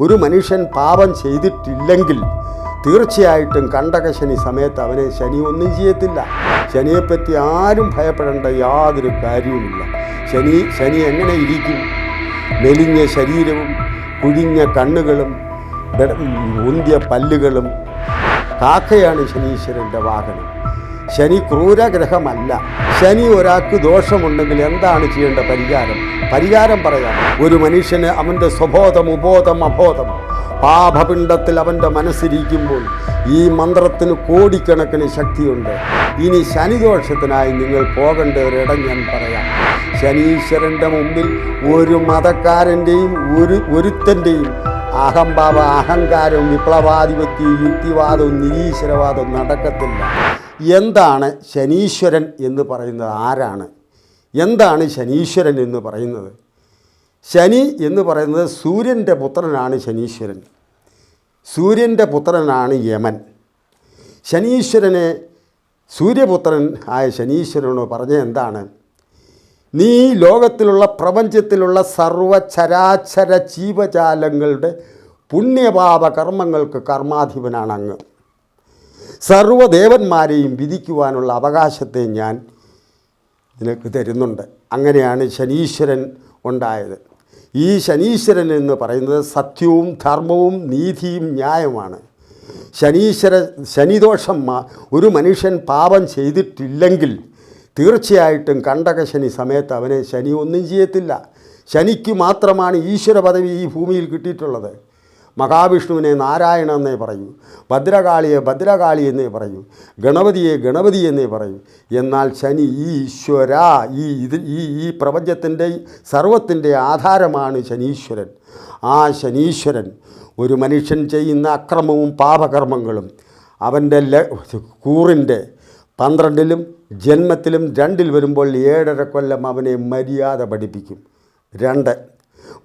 ഒരു മനുഷ്യൻ പാപം ചെയ്തിട്ടില്ലെങ്കിൽ തീർച്ചയായിട്ടും കണ്ടക ശനി സമയത്ത് അവനെ ശനി ഒന്നും ചെയ്യത്തില്ല. ശനിയെപ്പറ്റി ആരും ഭയപ്പെടേണ്ട യാതൊരു കാര്യവുമില്ല. ശനി ശനി എങ്ങനെ ഇരിക്കും? മെലിഞ്ഞ ശരീരവും കുഴിഞ്ഞ കണ്ണുകളും ഉന്തിയ പല്ലുകളും. കാക്കയാണ് ശനീശ്വരന്റെ വാഹനം. ശനി ക്രൂരഗ്രഹമല്ല. ശനി ഒരാൾക്ക് ദോഷമുണ്ടെങ്കിൽ എന്താണ് ചെയ്യേണ്ട പരിഹാരം? പരിഹാരം പറയാം. ഒരു മനുഷ്യന് അവന്റെ സ്വബോധം ഉബോധം അബോധം. പാപപിണ്ഡത്തിൽ അവന്റെ മനസ്സിരിക്കുമ്പോൾ ഈ മന്ത്രത്തിന് കോടിക്കണക്കിന് ശക്തിയുണ്ട്. ഇനി ശനിദോഷത്തിനായി നിങ്ങൾ പോകേണ്ട ഒരിടം ഞാൻ പറയാം. ശനീശ്വരന്റെ മുമ്പിൽ ഒരു മതക്കാരന്റെയും ഒരു ഒരുത്തന്റെയും അഹംഭാവ അഹങ്കാരവും വിപ്ലവാധിപത്യവും യുക്തിവാദവും നിരീശ്വരവാദവും നടക്കത്തില്ല. എന്താണ് ശനീശ്വരൻ എന്ന് പറയുന്നത് ആരാണ്? എന്താണ് ശനീശ്വരൻ എന്ന് പറയുന്നത്? ശനി എന്ന് പറയുന്നത് സൂര്യന്റെ പുത്രനാണ് ശനീശ്വരൻ. സൂര്യന്റെ പുത്രനാണ് യമൻ. ശനീശ്വരനെ സൂര്യപുത്രൻ ആയ ശനീശ്വരനോട് പറഞ്ഞ എന്താണ്? നീ ലോകത്തിലുള്ള പ്രപഞ്ചത്തിലുള്ള സർവചരാചര ജീവജാലങ്ങളുടെ പുണ്യപാപ കർമ്മങ്ങൾക്ക് കർമാധിപനാണ് അങ്ങ്. സർവദേവന്മാരെയും വിധിക്കുവാനുള്ള അവകാശത്തെ ഞാൻ നിനക്ക് തരുന്നുണ്ട്. അങ്ങനെയാണ് ശനീശ്വരൻ ഉണ്ടായത്. ഈ ശനീശ്വരൻ എന്ന് പറയുന്നത് സത്യവും ധർമ്മവും നീതിയും ന്യായമാണ് ശനീശ്വര ശനിദോഷം ഒരു മനുഷ്യൻ പാപം ചെയ്തിട്ടില്ലെങ്കിൽ തീർച്ചയായിട്ടും കണ്ടക ശനി സമയത്ത് അവനെ ശനി ഒന്നും ചെയ്യത്തില്ല. ശനിക്ക് മാത്രമാണ് ഈശ്വര പദവി ഈ ഭൂമിയിൽ കിട്ടിയിട്ടുള്ളത്. മഹാവിഷ്ണുവിനെ നാരായണ എന്നേ പറയൂ ഭദ്രകാളിയെ ഭദ്രകാളി എന്നേ പറയൂ ഗണപതിയെ ഗണപതി എന്നേ പറയൂ. എന്നാൽ ശനി ഈശ്വര ഈ ഇത് ഈ ഈ പ്രപഞ്ചത്തിന്റെ സർവത്തിന്റെ ആധാരമാണ് ശനീശ്വരൻ. ആ ശനീശ്വരൻ ഒരു മനുഷ്യൻ ചെയ്യുന്ന അക്രമവും പാപകർമ്മങ്ങളും അവന്റെ ല കൂറിന്റെ പന്ത്രണ്ടിലും ജന്മത്തിലും രണ്ടിൽ വരുമ്പോൾ ഏഴര കൊല്ലം അവനെ മര്യാദ പഠിപ്പിക്കും. രണ്ട്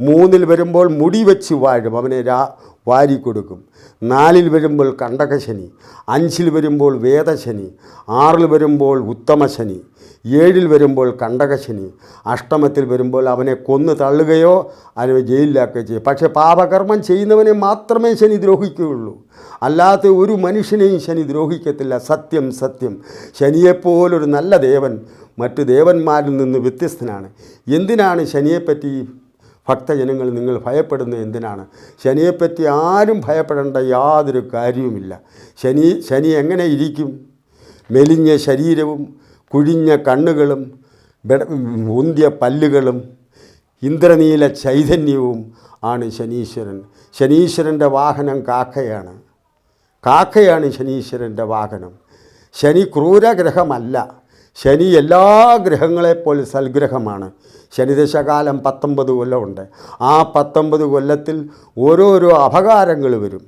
മൂന്നിൽ വരുമ്പോൾ മുടി വെച്ച് വാഴും. അവനെ രാ വാരിക്കൊടുക്കും നാലിൽ വരുമ്പോൾ കണ്ടകശനി അഞ്ചിൽ വരുമ്പോൾ വേദശനി ആറിൽ വരുമ്പോൾ ഉത്തമശനി ഏഴിൽ വരുമ്പോൾ കണ്ടകശനി അഷ്ടമത്തിൽ വരുമ്പോൾ അവനെ കൊന്നു തള്ളുകയോ അവനെ ജയിലിലാക്കുകയോ ചെയ്യും. പക്ഷേ പാപകർമ്മം ചെയ്യുന്നവനെ മാത്രമേ ശനി ദ്രോഹിക്കുകയുള്ളൂ. അല്ലാത്ത ഒരു മനുഷ്യനെയും ശനി ദ്രോഹിക്കത്തില്ല. സത്യം സത്യം. ശനിയെപ്പോലൊരു നല്ല ദേവൻ മറ്റു ദേവന്മാരിൽ നിന്ന് വ്യത്യസ്തനാണ്. എന്തിനാണ് ശനിയെപ്പറ്റി ഭക്തജനങ്ങൾ നിങ്ങൾ ഭയപ്പെടുന്നത് എന്തിനാണ്? ശനിയെപ്പറ്റി ആരും ഭയപ്പെടേണ്ട യാതൊരു കാര്യവുമില്ല. ശനി ശനി എങ്ങനെ ഇരിക്കും? മെലിഞ്ഞ ശരീരവും കുഴിഞ്ഞ കണ്ണുകളും ഉന്തിയ പല്ലുകളും ഇന്ദ്രനീല ചൈതന്യവും ആണ് ശനീശ്വരൻ. ശനീശ്വരന്റെ വാഹനം കാക്കയാണ്. കാക്കയാണ് ശനീശ്വരന്റെ വാഹനം. ശനി ക്രൂരഗ്രഹമല്ല. ശനി എല്ലാ ഗ്രഹങ്ങളെപ്പോലെ സൽഗ്രഹമാണ്. ശനിദശകാലം പത്തൊമ്പത് കൊല്ലമുണ്ട്. ആ പത്തൊമ്പത് കൊല്ലത്തിൽ ഓരോരോ അപകാരങ്ങൾ വരും.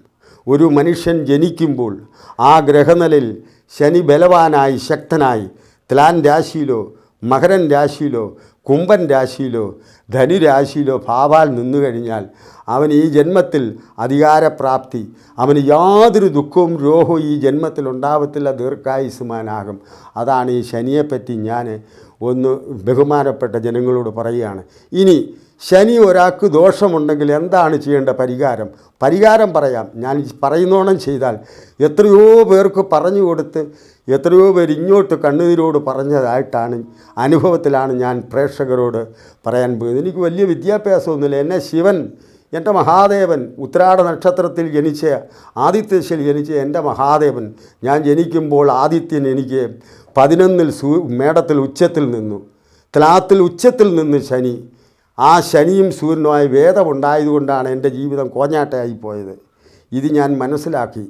ഒരു മനുഷ്യൻ ജനിക്കുമ്പോൾ ആ ഗ്രഹനിലയിൽ ശനി ബലവാനായി ശക്തനായി ത്ലാൻ രാശിയിലോ മകരൻ രാശിയിലോ കുംഭൻ രാശിയിലോ ധനുരാശിയിലോ ഭാവാൽ നിന്നു കഴിഞ്ഞാൽ അവൻ ഈ ജന്മത്തിൽ അധികാരപ്രാപ്തി അവന് യാതൊരു ദുഃഖവും രോഹവും ഈ ജന്മത്തിൽ ഉണ്ടാവത്തില്ല ദീർഘായുസ്മാനാകും. അതാണ് ഈ ശനിയെപ്പറ്റി ഞാൻ ഒന്ന് ബഹുമാനപ്പെട്ട ജനങ്ങളോട് പറയുകയാണ് ഇനി ശനി ഒരാൾക്ക് ദോഷമുണ്ടെങ്കിൽ എന്താണ് ചെയ്യേണ്ട പരിഹാരം? പരിഹാരം പറയാം. ഞാൻ പറയുന്നോണം ചെയ്താൽ എത്രയോ പേർക്ക് പറഞ്ഞു കൊടുത്ത് എത്രയോ പേർ ഇങ്ങോട്ട് കണ്ണുനീരോട് പറഞ്ഞതായിട്ടാണ് അനുഭവത്തിലാണ് ഞാൻ പ്രേക്ഷകരോട് പറയാൻ പോയത് എനിക്ക് വലിയ വിദ്യാഭ്യാസമൊന്നുമില്ല. എന്നെ ശിവൻ എന്റെ മഹാദേവൻ ഉത്രാട നക്ഷത്രത്തിൽ ജനിച്ച ആദിത്യശയിൽ ജനിച്ച എന്റെ മഹാദേവൻ ഞാൻ ജനിക്കുമ്പോൾ ആദിത്യൻ എനിക്ക് പതിനൊന്നിൽ സൂ മേടത്തിൽ ഉച്ചത്തിൽ നിന്നു. ത്ലാത്തിൽ ഉച്ചത്തിൽ നിന്ന് ശനി. ആ ശനിയും സൂര്യനുമായ വേദമുണ്ടായതുകൊണ്ടാണ് എന്റെ ജീവിതം കോഞ്ഞാട്ടയായി പോയത് ഇത് ഞാൻ മനസ്സിലാക്കി.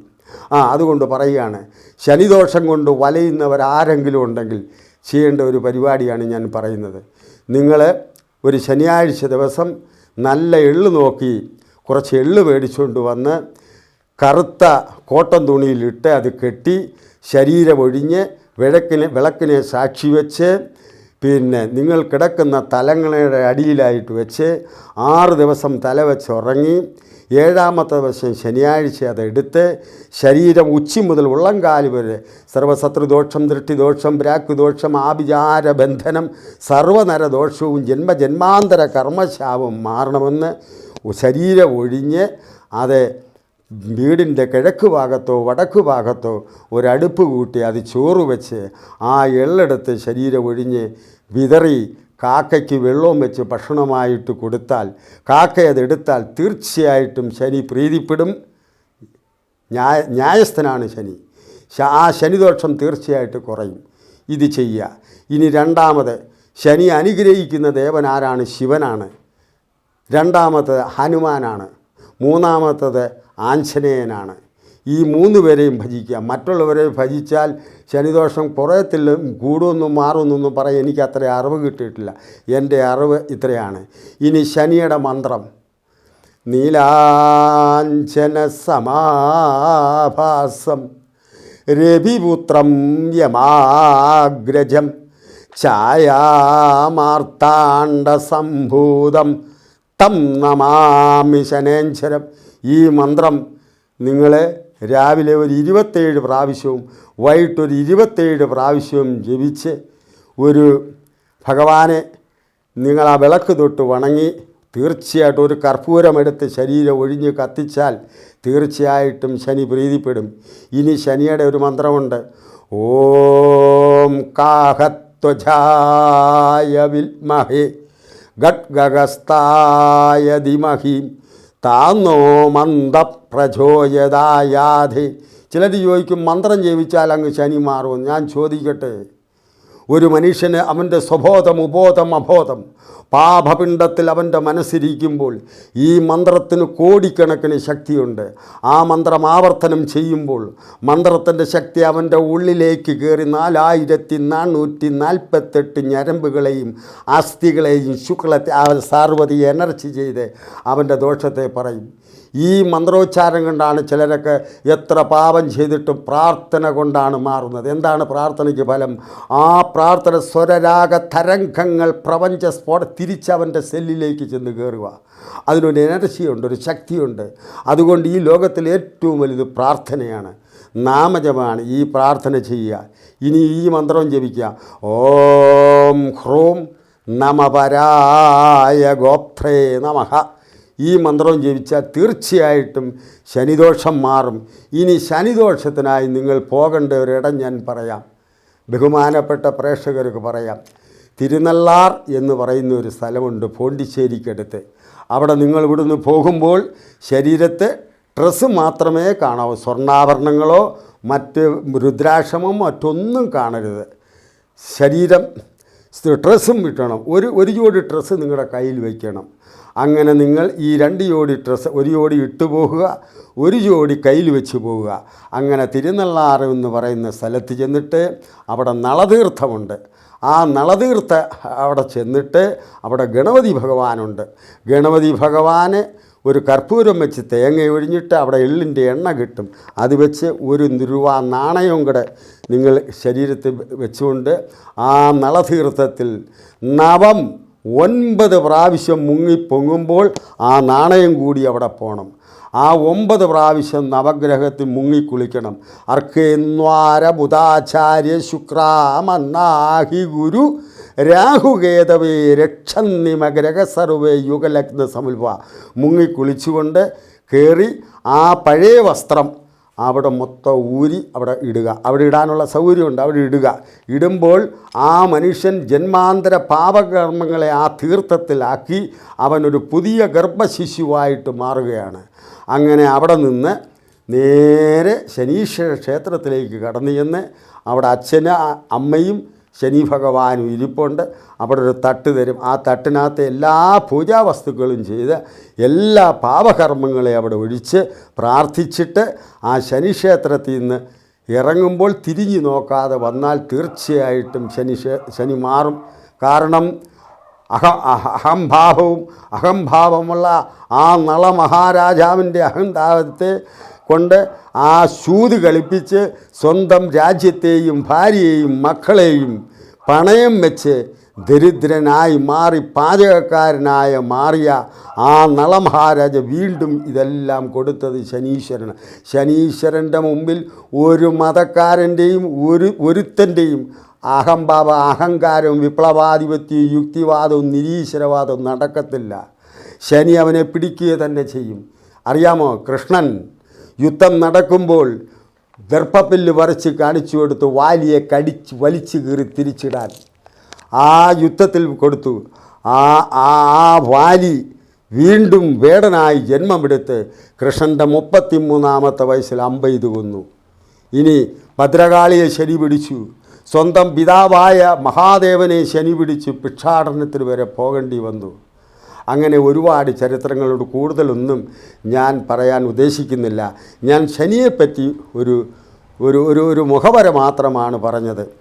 ആ അതുകൊണ്ട് പറയുകയാണ് ശനിദോഷം കൊണ്ട് വലയുന്നവരാരെങ്കിലും ഉണ്ടെങ്കിൽ ചെയ്യേണ്ട ഒരു പരിപാടിയാണ് ഞാൻ പറയുന്നത്. നിങ്ങൾ ഒരു ശനിയാഴ്ച ദിവസം നല്ല എള്ള് നോക്കി കുറച്ച് എള്ള് മേടിച്ചുകൊണ്ട് വന്ന് കറുത്ത കോട്ടൻ തുണിയിലിട്ട് അത് കെട്ടി ശരീരമൊഴിഞ്ഞ് വിളക്കിനെ വിളക്കിനെ സാക്ഷി വെച്ച് പിന്നെ നിങ്ങൾ കിടക്കുന്ന തലങ്ങളുടെ അടിയിലായിട്ട് വെച്ച് ആറ് ദിവസം തല വെച്ച് ഉറങ്ങി ഏഴാമത്തെ ദിവസം ശനിയാഴ്ച അതെടുത്ത് ശരീരം ഉച്ചി മുതൽ ഉള്ളംകാൽ വരെ സർവശത്രുദോഷം ദൃഷ്ടിദോഷം പ്രാക്കുദോഷം ആഭിചാര ബന്ധനം സർവനരദോഷവും ജന്മജന്മാന്തര കർമ്മശാപം മാറണമെന്ന് ശരീരം ഒഴിഞ്ഞ് അത് വീടിന്റെ കിഴക്ക് ഭാഗത്തോ വടക്ക് ഭാഗത്തോ ഒരടുപ്പ് കൂട്ടി അത് ചോറ് വെച്ച് ആ എള്ളെടുത്ത് ശരീരം ഒഴിഞ്ഞ് വിതറി കാക്കയ്ക്ക് വെള്ളവും വെച്ച് ഭക്ഷണമായിട്ട് കൊടുത്താൽ കാക്ക അതെടുത്താൽ തീർച്ചയായിട്ടും ശനി പ്രീതിപ്പെടും. ന്യായ ന്യായസ്ഥനാണ് ശനി. ആ ശനിദോഷം തീർച്ചയായിട്ട് കുറയും. ഇത് ചെയ്യുക ഇനി രണ്ടാമത് ശനി അനുഗ്രഹിക്കുന്ന ദേവൻ ആരാണ്? ശിവനാണ്. രണ്ടാമത്തത് ഹനുമാനാണ്. മൂന്നാമത്തത് ആഞ്ജനേയനാണ്. ഈ മൂന്ന് പേരെയും ഭജിക്കുക. മറ്റുള്ളവരെ ഭജിച്ചാൽ ശനിദോഷം കുറയത്തില്ല കൂടുമെന്നും മാറുമെന്നൊന്നും പറയാൻ എനിക്ക് അത്ര അറിവ് കിട്ടിയിട്ടില്ല. എന്റെ അറിവ് ഇത്രയാണ്. ഇനി ശനിയുടെ മന്ത്രം. നീലാഞ്ചന സമാഭാസം. രവിപുത്രം യമാഗ്രജം. ഛായാമാർത്താണ്ഡസംഭൂതം തം നമാമി ശനേശ്വരം ഈ മന്ത്രം നിങ്ങൾ രാവിലെ ഒരു ഇരുപത്തേഴ് പ്രാവശ്യവും വൈകിട്ടൊരു ഇരുപത്തേഴ് പ്രാവശ്യവും ജപിച്ച് ഒരു ഭഗവാനെ നിങ്ങൾ ആ വിളക്ക് തൊട്ട് വണങ്ങി തീർച്ചയായിട്ടും ഒരു കർപ്പൂരമെടുത്ത് ശരീരം ഒഴിഞ്ഞ് കത്തിച്ചാൽ തീർച്ചയായിട്ടും ശനി പ്രീതിപ്പെടും. ഇനി ശനിയുടെ ഒരു മന്ത്രമുണ്ട്. ഓം കാഹത്വജായ വിൽമഹേ ഗഡ്ഗഗസ്തായ ധിമഹി. താന്നോ മന്ദപ്രചോയതായാധി ചിലർ ചോദിക്കും മന്ത്രം ജപിച്ചാൽ അങ്ങ് ശനി മാറുമെന്ന്? ഞാൻ ചോദിക്കട്ടെ. ഒരു മനുഷ്യന് അവന്റെ സ്വബോധം ഉബോധം അബോധം പാപപിണ്ഡത്തിൽ അവന്റെ മനസ്സിരിക്കുമ്പോൾ ഈ മന്ത്രത്തിന് കോടിക്കണക്കിന് ശക്തിയുണ്ട്. ആ മന്ത്രം ആവർത്തനം ചെയ്യുമ്പോൾ മന്ത്രത്തിന്റെ ശക്തി അവന്റെ ഉള്ളിലേക്ക് കയറി നാലായിരത്തി നാനൂറ്റി നാൽപ്പത്തെട്ട് ഞരമ്പുകളെയും അസ്ഥികളെയും ശുക്ലത്തെ സാർവതി എനർജി ചെയ്ത് അവന്റെ ദോഷത്തെ പറയും. ഈ മന്ത്രോച്ചാരം കൊണ്ടാണ് ചിലരൊക്കെ എത്ര പാപം ചെയ്തിട്ടും പ്രാർത്ഥന കൊണ്ടാണ് മാറുന്നത്. എന്താണ് പ്രാർത്ഥനയ്ക്ക് ഫലം? ആ പ്രാർത്ഥന സ്വരരാഗ തരംഗങ്ങൾ പ്രപഞ്ച സ്ഫോട തിരിച്ചവന്റെ സെല്ലിലേക്ക് ചെന്ന് കയറുക. അതിനൊരു എനർജിയുണ്ട് ഒരു ശക്തിയുണ്ട്. അതുകൊണ്ട് ഈ ലോകത്തിൽ ഏറ്റവും വലുത് പ്രാർത്ഥനയാണ്. നാമജപമാണ് ഈ പ്രാർത്ഥന ചെയ്യുക. ഇനി ഈ മന്ത്രം ജപിക്കുക. ഓം ഹ്രോം നമപരായ ഗോപ്ത്രേ നമഹ ഈ മന്ത്രം ജപിച്ചാൽ തീർച്ചയായിട്ടും ശനിദോഷം മാറും. ഇനി ശനിദോഷത്തിനായി നിങ്ങൾ പോകേണ്ട ഒരിടം ഞാൻ പറയാം. ബഹുമാനപ്പെട്ട പ്രേക്ഷകർക്ക് പറയാം. തിരുനല്ലാർ എന്ന് പറയുന്ന ഒരു സ്ഥലമുണ്ട് പോണ്ടിച്ചേരിക്കടുത്ത്. അവിടെ നിങ്ങൾ ഇവിടുന്ന് പോകുമ്പോൾ ശരീരത്തെ ഡ്രസ്സ് മാത്രമേ കാണാവൂ. സ്വർണാഭരണങ്ങളോ മറ്റ് രുദ്രാക്ഷമോ മറ്റൊന്നും കാണരുത്. ശരീരം ഡ്രസ്സും കിട്ടണം. ഒരു ഒരു ജോഡി ഡ്രസ്സ് നിങ്ങളുടെ കയ്യിൽ വയ്ക്കണം അങ്ങനെ നിങ്ങൾ ഈ രണ്ട് ജോഡി ഡ്രസ്സ് ഒരു ജോഡി ഇട്ടു പോകുക ഒരു ജോഡി കയ്യിൽ വെച്ച് പോവുക. അങ്ങനെ തിരുനള്ളാറ് എന്ന് പറയുന്ന സ്ഥലത്ത് ചെന്നിട്ട് അവിടെ നളതീർത്ഥമുണ്ട്. ആ നളതീർത്ഥ അവിടെ ചെന്നിട്ട് അവിടെ ഗണപതി ഭഗവാനുണ്ട്. ഗണപതി ഭഗവാന് ഒരു കർപ്പൂരം വെച്ച് തേങ്ങ ഒഴിഞ്ഞിട്ട് അവിടെ എള്ളിന്റെ എണ്ണ കിട്ടും. അത് വെച്ച് ഒരു രൂപ നാണയവും കൂടെ നിങ്ങൾ ശരീരത്തിൽ വെച്ചുകൊണ്ട് ആ നളതീർത്ഥത്തിൽ നവം ഒൻപത് പ്രാവശ്യം മുങ്ങിപ്പൊങ്ങുമ്പോൾ ആ നാണയം കൂടി അവിടെ പോകണം ആ ഒമ്പത് പ്രാവശ്യം നവഗ്രഹത്തിൽ മുങ്ങിക്കുളിക്കണം അർക്കേന്വാര ബുധാചാര്യ ശുക്രാമന്നാഹി ഗുരു രാഹുകേതവേ രക്ഷന്നിമഗ്രഹ സർവേ യുഗലഗ്ന സമുൽവ മുങ്ങിക്കുളിച്ചുകൊണ്ട് കയറി ആ പഴയ വസ്ത്രം അവിടെ മൊത്തം ഊരി അവിടെ ഇടുക. അവിടെ ഇടാനുള്ള സൗകര്യമുണ്ട്. അവിടെ ഇടുക. ഇടുമ്പോൾ ആ മനുഷ്യൻ ജന്മാന്തര പാപകർമ്മങ്ങളെ ആ തീർത്ഥത്തിലാക്കി അവനൊരു പുതിയ ഗർഭശിശുവായിട്ട് മാറുകയാണ്. അങ്ങനെ അവിടെ നിന്ന് നേരെ ശനീശ്വര ക്ഷേത്രത്തിലേക്ക് കടന്നു ചെന്ന് അവിടെ അച്ഛന് അമ്മയും ശനി ഭഗവാനും ഇരിപ്പുണ്ട്. അവിടെ ഒരു തട്ട് തരും. ആ തട്ടിനകത്ത് എല്ലാ പൂജാ വസ്തുക്കളും ചെയ്ത് എല്ലാ പാപകർമ്മങ്ങളെ അവിടെ ഒഴിച്ച് പ്രാർത്ഥിച്ചിട്ട് ആ ശനിക്ഷേത്രത്തിൽ നിന്ന് ഇറങ്ങുമ്പോൾ തിരിഞ്ഞു നോക്കാതെ വന്നാൽ തീർച്ചയായിട്ടും ശനി ശനി മാറും. കാരണം അഹ- അഹംഭാവവും അഹംഭാവമുള്ള ആ നളമഹാരാജാവിന്റെ അഹംഭാവത്തെ കൊണ്ട് ആ ശൂത് കളിപ്പിച്ച് സ്വന്തം രാജ്യത്തെയും ഭാര്യയെയും മക്കളെയും പണയം വെച്ച് ദരിദ്രനായി മാറി പാചകക്കാരനായ മാറിയ ആ നളമഹാരാജ വീണ്ടും ഇതെല്ലാം കൊടുത്തത് ശനീശ്വരന്. ശനീശ്വരന്റെ മുമ്പിൽ ഒരു മതക്കാരന്റെയും ഒരു ഒരുത്തന്റെയും അഹംഭാവ അഹങ്കാരവും വിപ്ലവാധിപത്യവും യുക്തിവാദവും നിരീശ്വരവാദവും നടക്കത്തില്ല. ശനി അവനെ പിടിക്കുക തന്നെ ചെയ്യും. അറിയാമോ കൃഷ്ണൻ? യുദ്ധം നടക്കുമ്പോൾ ദർഭപ്പില്ല് വരച്ച് കാണിച്ചു കൊടുത്തു വാലിയെ കടിച്ച് വലിച്ചു കീറി തിരിച്ചിടാൻ. ആ യുദ്ധത്തിൽ കൊടുത്തു. ആ ആ ആ വാലി വീണ്ടും വേടനായി ജന്മമെടുത്ത് കൃഷ്ണന്റെ മുപ്പത്തി മൂന്നാമത്തെ വയസ്സിൽ അമ്പെയ്ത് കൊന്നു. ഇനി ഭദ്രകാളിയെ ശനി പിടിച്ചു. സ്വന്തം പിതാവായ മഹാദേവനെ ശനി പിടിച്ചു ഭിക്ഷാടനത്തിന് വരെ പോകേണ്ടി വന്നു. അങ്ങനെ ഒരുപാട് ചരിത്രങ്ങളോട് കൂടുതലൊന്നും ഞാൻ പറയാൻ ഉദ്ദേശിക്കുന്നില്ല. ഞാൻ ശനിയെപ്പറ്റി ഒരു ഒരു ഒരു ഒരു മുഖവര മാത്രമാണ് പറഞ്ഞത്.